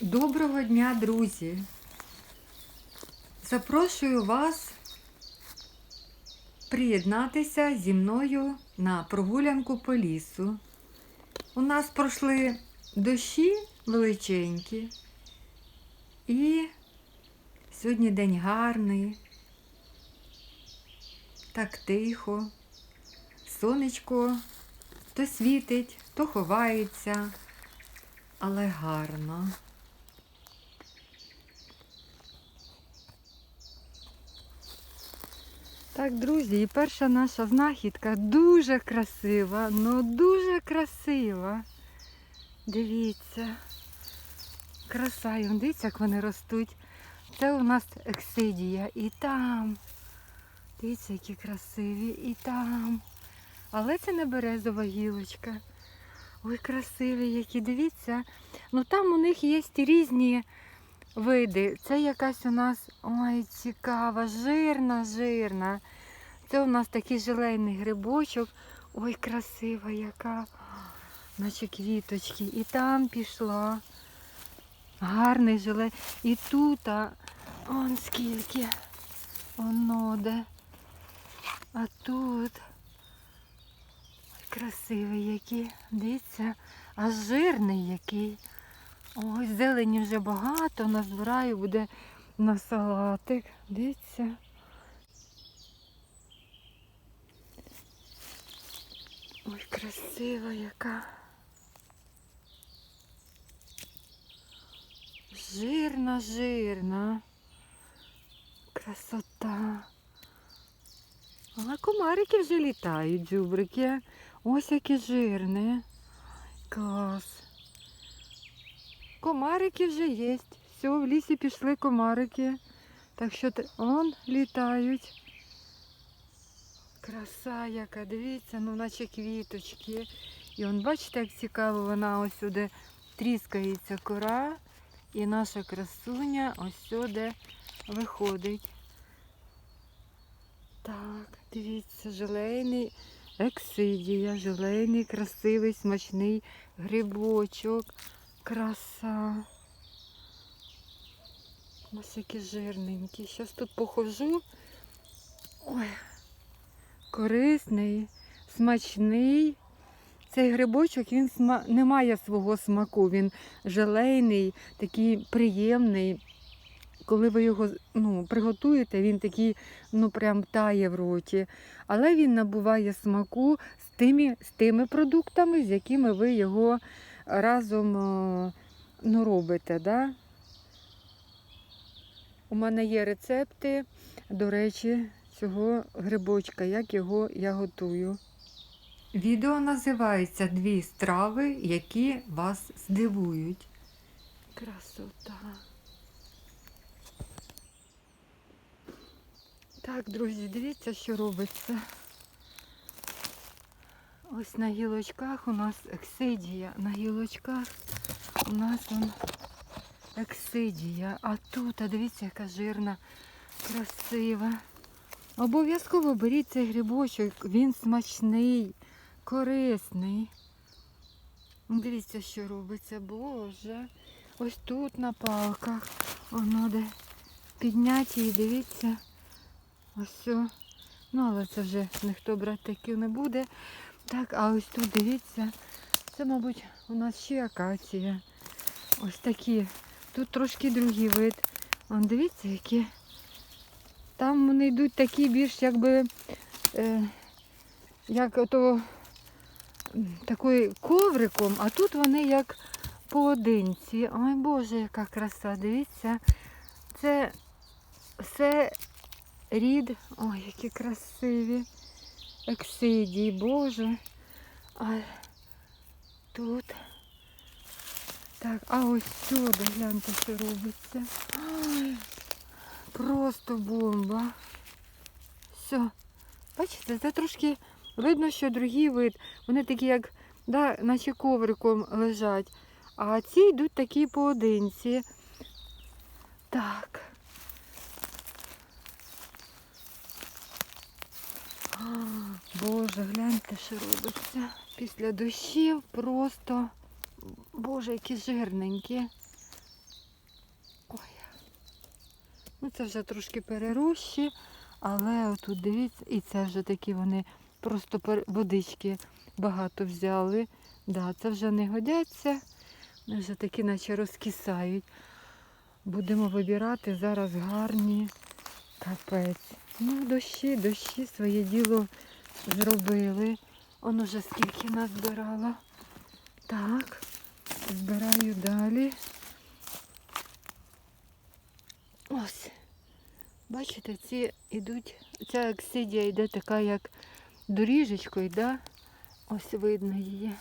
Доброго дня, друзі! Запрошую вас приєднатися зі мною на прогулянку по лісу. У нас пройшли дощі величенькі, і сьогодні день гарний, так тихо, сонечко то світить, то ховається, але гарно. Так, друзі, і перша наша знахідка дуже красива, ну дуже красива. Дивіться. Краса, і дивіться, як вони ростуть. Це у нас ексидія. І там. Дивіться, які красиві. І там. Але це не березова гілочка. Ой, красиві які, дивіться. Ну там у них є різні види. Це якась у нас, ой, цікава, жирна, жирна. Це у нас такий желейний грибочок. Ой, красива яка. Наче квіточки. І там пішла. Гарний желей. І тут, а, он скільки. Оно де. А тут. Красивий який. Дивіться, а жирний який. Ой, зелені вже багато, назбираю, буде на салатик. Дивіться. Ой, красива яка. Жирна, жирна. Красота. А комарики вже літають, дзюбрики. Ось які жирні. Клас. Комарики вже є. Все, в лісі пішли комарики. Так що он літають. Краса яка, дивіться, ну наче квіточки. І он, бачите, як цікаво, вона ось сюди тріскається кора. І наша красуня ось сюди виходить. Так, дивіться, желейний ексидія, желейний, красивий, смачний грибочок. Краса. Ось які жирненькі. Зараз тут похожу. Ой, корисний, смачний. Цей грибочок він не має свого смаку. Він желейний, такий приємний. Коли ви його ну, приготуєте, він такий ну, прям тає в роті. Але він набуває смаку з тими, з тими продуктами, з якими ви його разом е, ну, робите. Да? У мене є рецепти, до речі, цього грибочка, як його я готую. Відео називається Дві страви, які вас здивують. Красота. Так, друзі, дивіться, що робиться. Ось на гілочках у нас ексидія. На гілочках у нас он ексидія. А тут, а дивіться, яка жирна, красива. Обов'язково беріть цей грибочок, він смачний, корисний. Дивіться, що робиться, Боже. Ось тут на палках. Воно де підняті і дивіться. Ось. Ну, але це вже ніхто брати таки не буде. Так, а ось тут дивіться. Це, мабуть, у нас ще акація. Ось такі. Тут трошки другий вид. Вон, дивіться, які. Там вони йдуть такі більш якби, е, як ото такий ковриком, а тут вони як поодинці. Ой Боже, яка краса, дивіться. Це все рід. Ой, які красиві. Ексидії, Боже. А тут. Так, а ось сюди, гляньте, що робиться. Ой, просто бомба. Все. Бачите, це трошки видно, що другий вид. Вони такі, як, да, наче ковриком лежать. А ці йдуть такі поодинці. Так. А, Гляньте, що робиться. Після дощів просто, боже, які жирненькі. Ну, це вже трошки перерощі, але отут дивіться, і це вже такі вони просто водички багато взяли. Да, це вже не годяться, вони вже такі наче розкисають. Будемо вибирати зараз гарні капець. Ну, дощі, дощі своє діло зробили. Он уже скільки назбирала. Так, збираю далі. Ось. Бачите, ці йдуть, ця ексидія йде така, як доріжечкою, да? Ось видно її.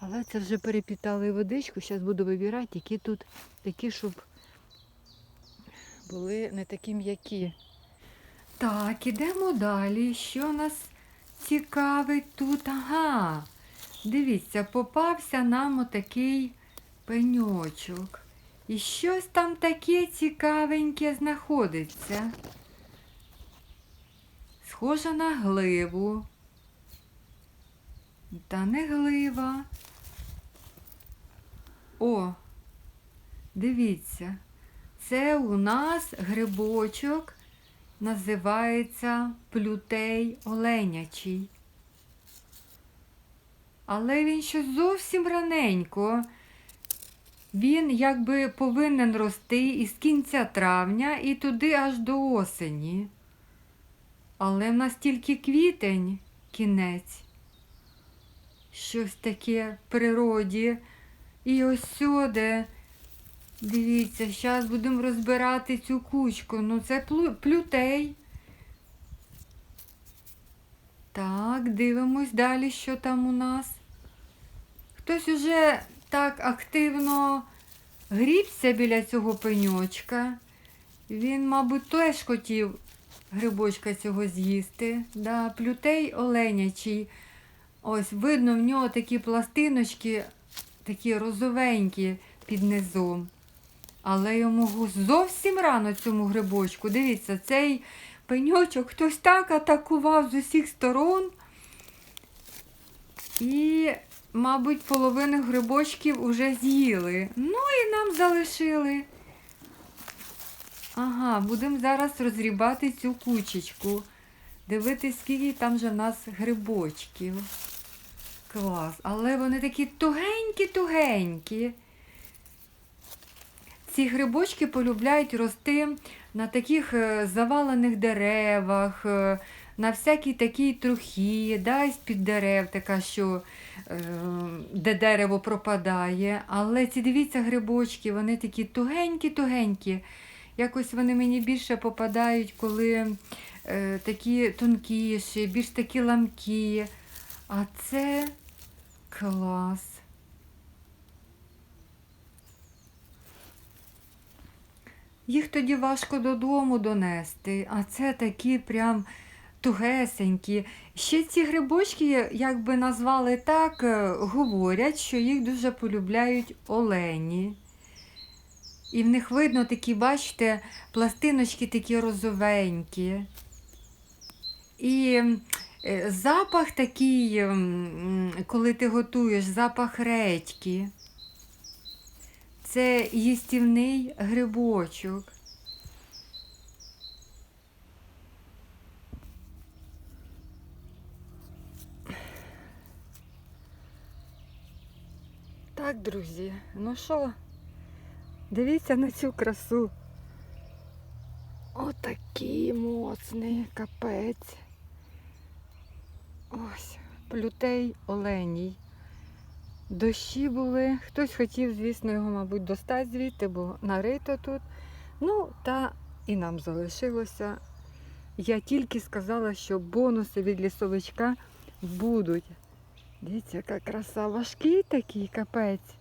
Але це вже перепітали водичку. Зараз буду вибирати, які тут такі, щоб були не такі м'які. Так, ідемо далі. Що нас цікавить тут? Ага. Дивіться, попався нам отакий пеньочок. І щось там таке цікавеньке знаходиться. Схоже на гливу. Та не глива. О, дивіться, це у нас грибочок називається плютей оленячий. Але він щось зовсім раненько. Він якби повинен рости із кінця травня і туди аж до осені. Але в нас тільки квітень, кінець. Щось таке в природі. І ось сюди. Дивіться, зараз будемо розбирати цю кучку. Ну, це плютей. Так, дивимось далі, що там у нас. Хтось уже так активно грібся біля цього пеньочка. Він, мабуть, теж хотів грибочка цього з'їсти. Да, плютей оленячий. Ось, видно, в нього такі пластиночки, такі розовенькі під низом. Але йому зовсім рано цьому грибочку. Дивіться, цей пеньочок хтось так атакував з усіх сторон. І, мабуть, половину грибочків уже з'їли. Ну і нам залишили. Ага, будемо зараз розрібати цю кучечку. Дивитись, скільки там же в нас грибочків. Клас. Але вони такі тугенькі-тугенькі. Ці грибочки полюбляють рости на таких е, завалених деревах, е, на всякій такій трухі, да, з-під дерев, така, що, е, де дерево пропадає. Але ці дивіться грибочки, вони такі тугенькі-тугенькі. Якось вони мені більше попадають, коли е, такі тонкіші, більш такі ламкі. А це клас. Їх тоді важко додому донести, а це такі прям тугесенькі. Ще ці грибочки, як би назвали так, е, говорять, що їх дуже полюбляють олені. І в них видно такі, бачите, пластиночки такі розовенькі. І е, запах такий, коли ти готуєш, запах редьки. Це їстівний грибочок. Так, друзі, ну що, дивіться на цю красу. Отакий моцний капець. Ось, плютей оленій. Дощі були. Хтось хотів, звісно, його, мабуть, достати звідти, бо нарито тут. Ну, та і нам залишилося. Я тільки сказала, що бонуси від лісовичка будуть. Дивіться, яка краса. Важкий такий капець.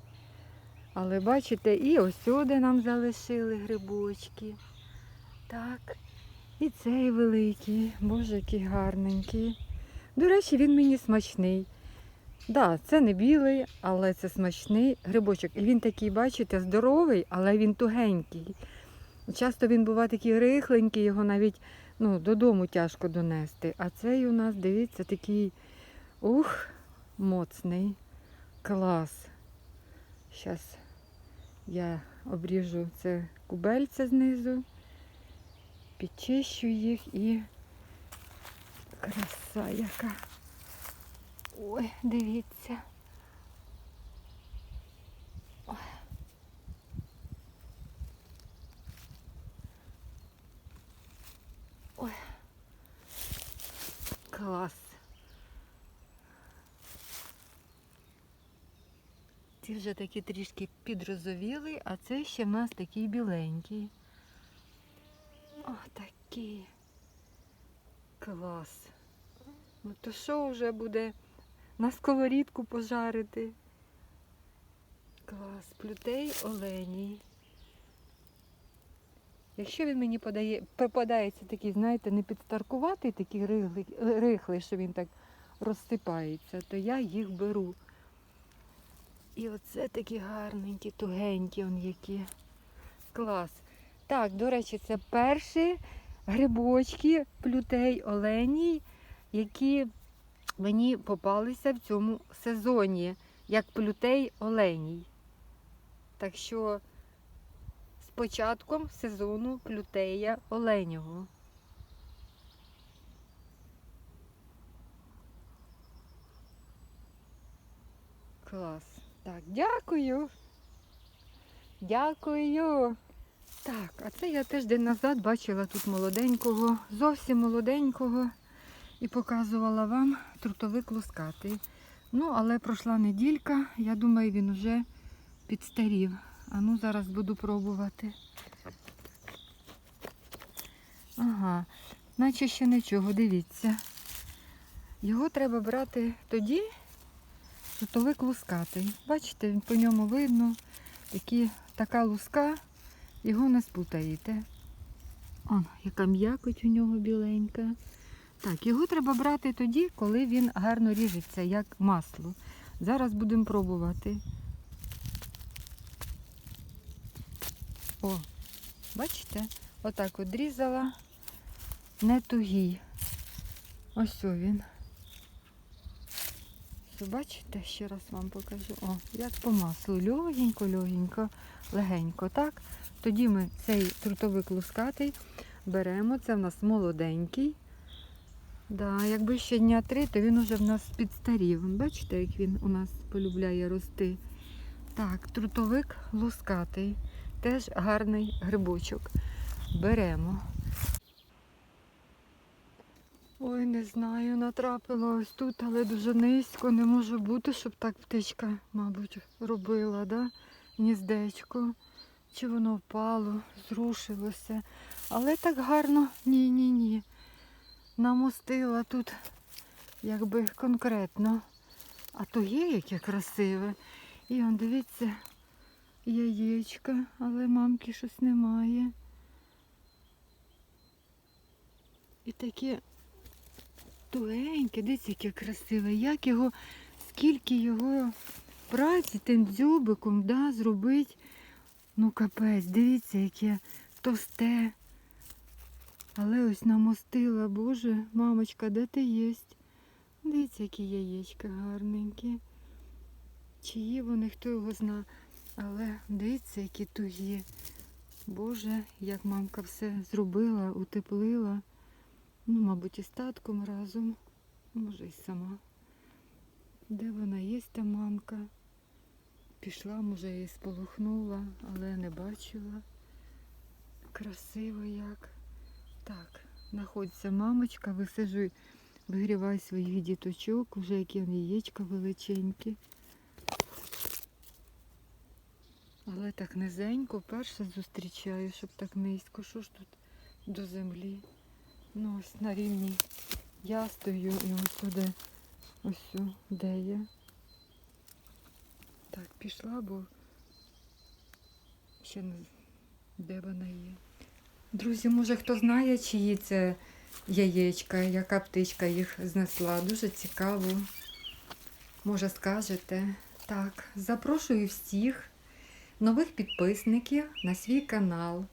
Але бачите, і ось сюди нам залишили грибочки. Так. І цей великий. Боже, який гарненький. До речі, він мені смачний. Да, це не білий, але це смачний грибочок. І він такий, бачите, здоровий, але він тугенький. Часто він буває такий рихленький, його навіть ну, додому тяжко донести. А цей у нас, дивіться, такий ух, моцний. Клас. Зараз я обріжу це кубельце знизу. підчищу їх і краса яка. Ой, дивіться. Ой. Клас. Ці вже такі трішки підрозовіли, а це ще в нас такий біленький. О, такий. Клас. Ну то що вже буде на сковорідку пожарити? Клас, плютей оленій. Якщо він мені подає, попадається такий, знаєте, не підстаркуватий, такий рихлий, рихлий, що він так розсипається, то я їх беру. І оце такі гарненькі, тугенькі он які. Клас. Так, до речі, це перші грибочки плютей оленій, які мені попалися в цьому сезоні, як плютей оленій. Так що з початком сезону плютея оленього. Клас. Так, дякую. Дякую. Так, а це я тиждень назад бачила тут молоденького, зовсім молоденького, і показувала вам трутовик лускатий. Ну, але пройшла неділька, я думаю, він вже підстарів. А ну зараз буду пробувати. Ага, наче ще нічого, дивіться. Його треба брати тоді, трутовик лускатий. Бачите, по ньому видно, такі, така луска, його не спутаєте. Он, яка м'якоть у нього біленька. Так, його треба брати тоді, коли він гарно ріжеться, як масло. Зараз будемо пробувати. О, бачите? Отак от різала не тугий. Ось він. Все, бачите, ще раз вам покажу. О, як по маслу. Льогенько, льогенько, легенько. Так? Тоді ми цей трутовик лускатий беремо. Це в нас молоденький. Да, якби ще дня три, то він уже в нас підстарів. Бачите, як він у нас полюбляє рости. Так, трутовик лускатий. Теж гарний грибочок. Беремо. Ой, не знаю, натрапила ось тут, але дуже низько. Не може бути, щоб так птичка, мабуть, робила, да? гніздечко. Чи воно впало, зрушилося. Але так гарно, ні-ні-ні. Намостила тут, якби конкретно. А то є яке красиве. І он, дивіться, яєчка, але мамки щось немає. І таке тугеньке, дивіться, яке красиве. Як його, скільки його праці тим дзьобиком да, зробить. Ну капець, дивіться, яке товсте. Але ось намостила, боже, мамочка, де ти єсть? Дивіться, які яєчка гарненькі. Чиї вони, хто його зна. Але дивіться, які тугі. Боже, як мамка все зробила, утеплила. Ну, мабуть, і з татком разом. Може, і сама. Де вона є, та мамка? Пішла, може, і сполохнула, але не бачила. Красиво як. Так, знаходиться мамочка, висаджуй, вигрівай своїх діточок, вже які яєчка величенькі. Але так низенько, перше зустрічаю, щоб так низько. Що ж тут до землі? Ну ось на рівні я стою і ось туди, ось де я. Так, пішла, бо ще не де вона є. Друзі, може хто знає, чиї це яєчка, яка птичка їх знесла. Дуже цікаво. Може скажете. Так, запрошую всіх нових підписників на свій канал.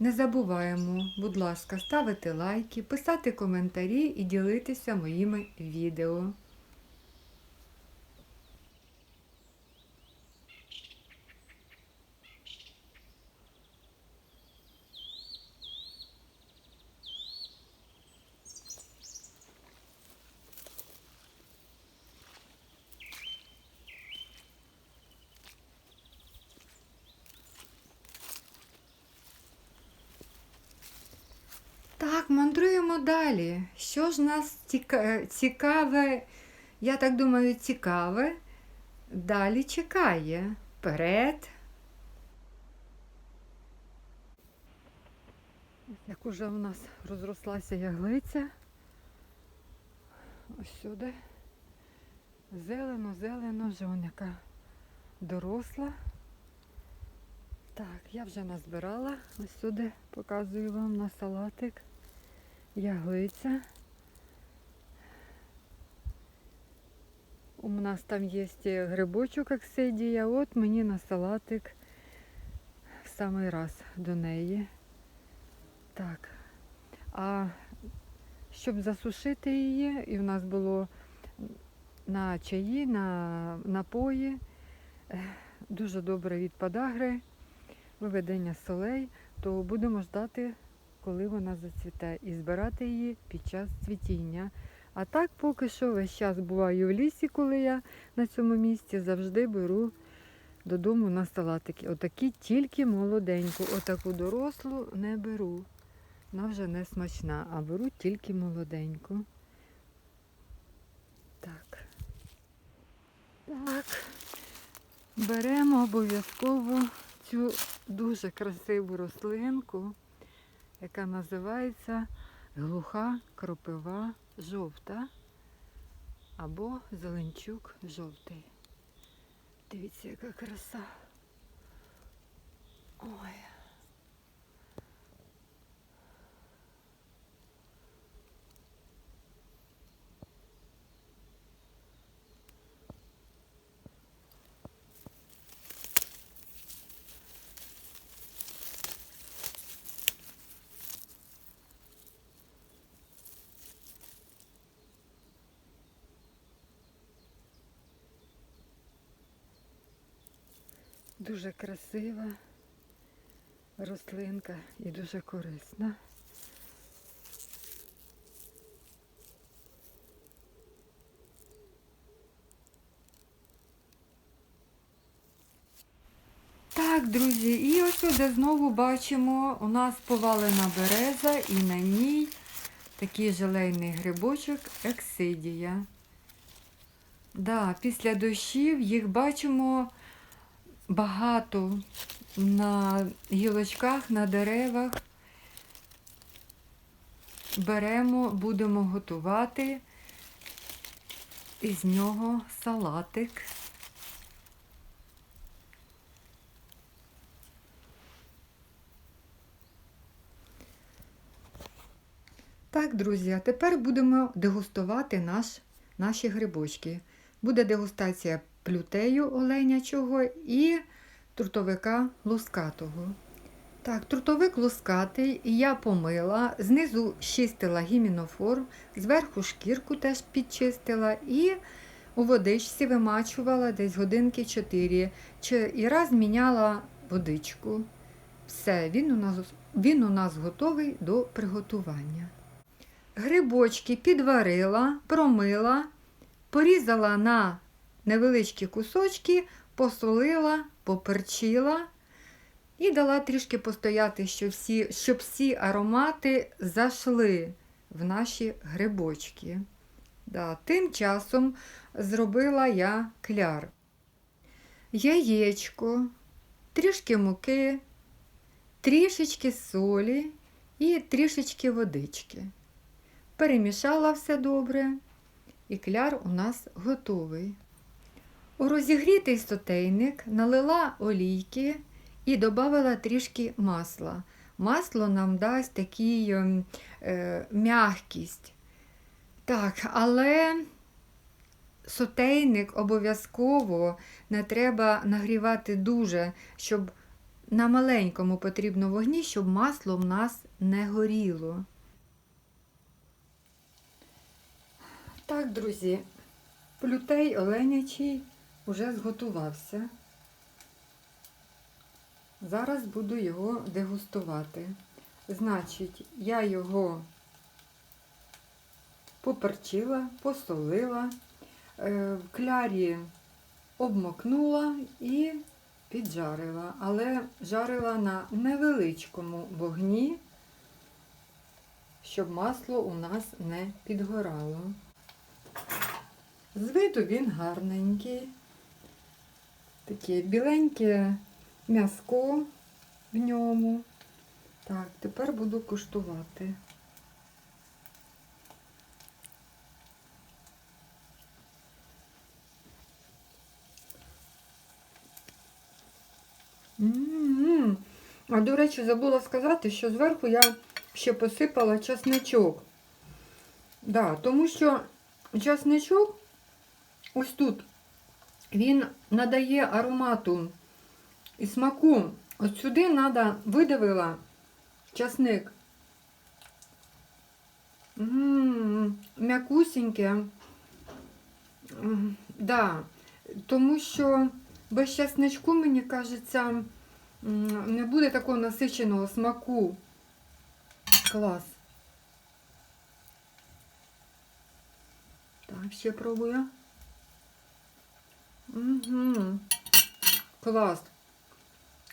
Не забуваємо, будь ласка, ставити лайки, писати коментарі і ділитися моїми відео. Так, мандруємо далі. Що ж нас цікаве, я так думаю, цікаве, далі чекає. Вперед. Як уже у нас розрослася яглиця. Ось сюди. Зелено, зелено, вже доросла. Так, я вже назбирала. Ось сюди показую вам на салатик. Яглиця. У нас там є грибочок аксидія, от мені на салатик в самий раз до неї. Так. А щоб засушити її, і в нас було на чаї, на напої, дуже добре від подагри, виведення солей, то будемо ждати, коли вона зацвіте, і збирати її під час цвітіння. А так поки що весь час буваю в лісі, коли я на цьому місці завжди беру додому на салатики. Отакі тільки молоденьку. Отаку дорослу не беру. Вона вже не смачна, а беру тільки молоденьку. Так. Так. Беремо обов'язково цю дуже красиву рослинку, яка називається глуха кропива жовта або зеленчук жовтий. Дивіться, яка краса. Ой. Дуже красива рослинка і дуже корисна. Так, друзі, і ось сюди знову бачимо, у нас повалена береза і на ній такий желейний грибочок ексидія. Да, після дощів їх бачимо багато на гілочках, на деревах. Беремо, будемо готувати із нього салатик. Так, друзі, а тепер будемо дегустувати наш, наші грибочки. Буде дегустація плютею оленячого і трутовика лускатого. Так, трутовик лускатий я помила, знизу чистила гімінофор, зверху шкірку теж підчистила і у водичці вимачувала десь годинки 4. Чи- І раз міняла водичку. Все, він у нас, він у нас готовий до приготування. Грибочки підварила, промила, порізала на невеличкі кусочки, посолила, поперчила і дала трішки постояти, щоб всі, щоб всі аромати зайшли в наші грибочки. Да, тим часом зробила я кляр. Яєчко, трішки муки, трішечки солі і трішечки водички. Перемішала все добре, і кляр у нас готовий. У розігрітий сотейник налила олійки і додала трішки масла. Масло нам дасть такий ем, е, м'якість. Так, але сотейник обов'язково не треба нагрівати дуже, щоб на маленькому потрібно вогні, щоб масло в нас не горіло. Так, друзі, плютей оленячий уже зготувався. Зараз буду його дегустувати. Значить, я його поперчила, посолила, е, в клярі обмокнула і піджарила, але жарила на невеличкому вогні, щоб масло у нас не підгорало. З виду він гарненький. Таке біленьке м'яско в ньому. Так, тепер буду куштувати. М-м-м. А до речі, забула сказати, що зверху я ще посипала часничок. Да, тому що часничок ось тут він надає аромату і смаку. От сюди треба видавила часник. М'якусіньке. Да, тому що без часничку, мені кажеться, не буде такого насиченого смаку. Клас. Так, ще пробую. Угу. Клас.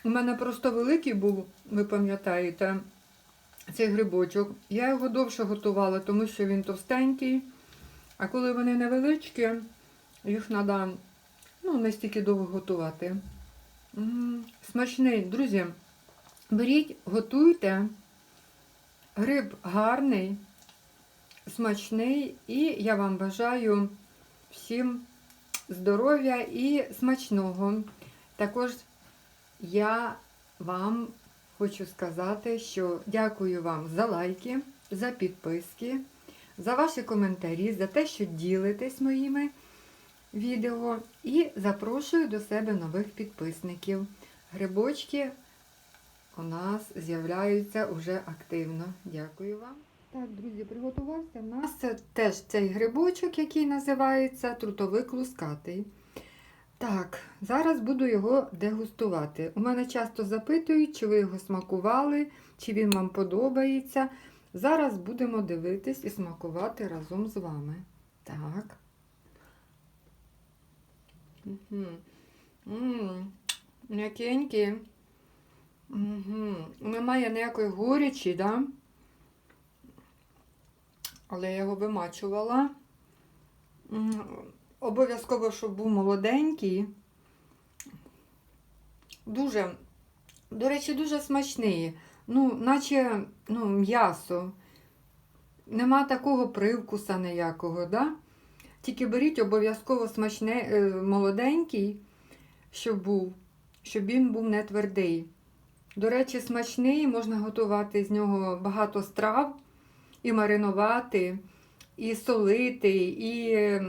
У мене просто великий був, ви пам'ятаєте, цей грибочок. Я його довше готувала, тому що він товстенький. А коли вони невеличкі, їх треба ну, не стільки довго готувати. М, Смачний, друзі. Беріть, готуйте. Гриб гарний, смачний, і я вам бажаю всім здоров'я і смачного. Також я вам хочу сказати, що дякую вам за лайки, за підписки, за ваші коментарі, за те, що ділитесь моїми відео. І запрошую до себе нових підписників. Грибочки у нас з'являються уже активно. Дякую вам. Так, друзі, приготувався. У нас теж цей грибочок, який називається трутовик лускатий. Так, зараз буду його дегустувати. У мене часто запитують, чи ви його смакували, чи він вам подобається. Зараз будемо дивитись і смакувати разом з вами. Так. Угу. Угу. Немає ніякої горічі, да? Але я його вимачувала. Обов'язково, щоб був молоденький. Дуже, до речі, дуже смачний. Ну, наче ну, м'ясо. Нема такого привкуса ніякого, да? Тільки беріть обов'язково смачне, е, молоденький, щоб був, щоб він був не твердий. До речі, смачний, можна готувати з нього багато страв і маринувати, і солити, і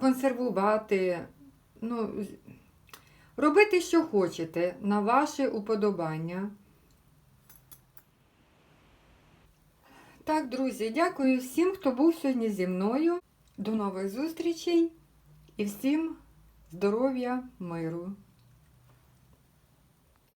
консервувати. Ну, робити, що хочете, на ваше уподобання. Так, друзі, дякую всім, хто був сьогодні зі мною. До нових зустрічей і всім здоров'я, миру!